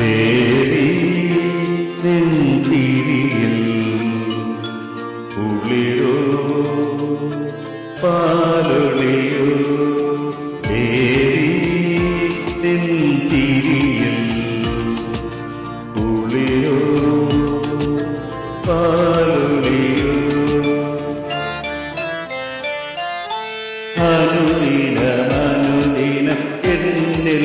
തേടി നെഞ്ചിരിയിൽ കുളിരോ പാലൊളിയോ തേടി നെഞ്ചിരിയിൽ കുളിരോ പാലൊളിയോ അനുദിനമനുദിനം എന്നിൽ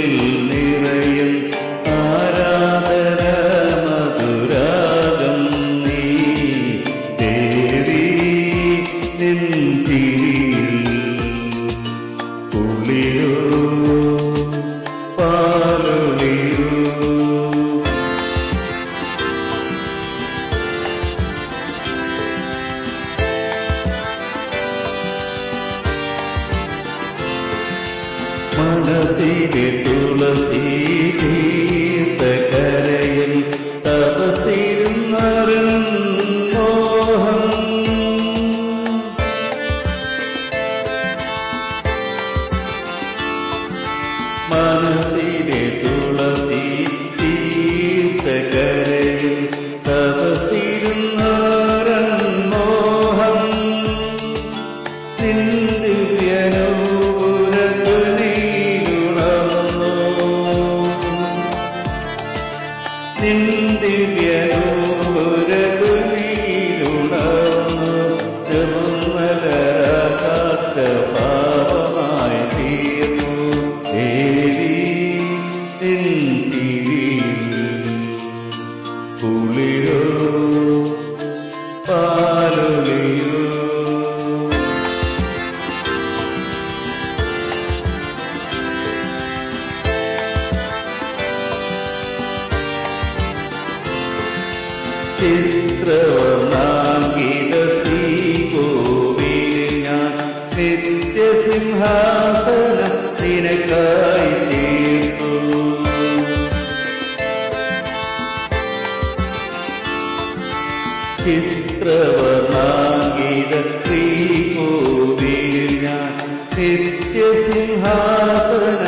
കുളിരോ പാലൊളിയോ മനസ്സിലെ തുളസി കുളിരോ പാലൊളിയോ ചിത്രവർണാങ്കിത ചിത്രവർണാങ്കിത ശ്രീകോവിൽ ഞാൻ തീർത്തു സ്നേഹോപാസന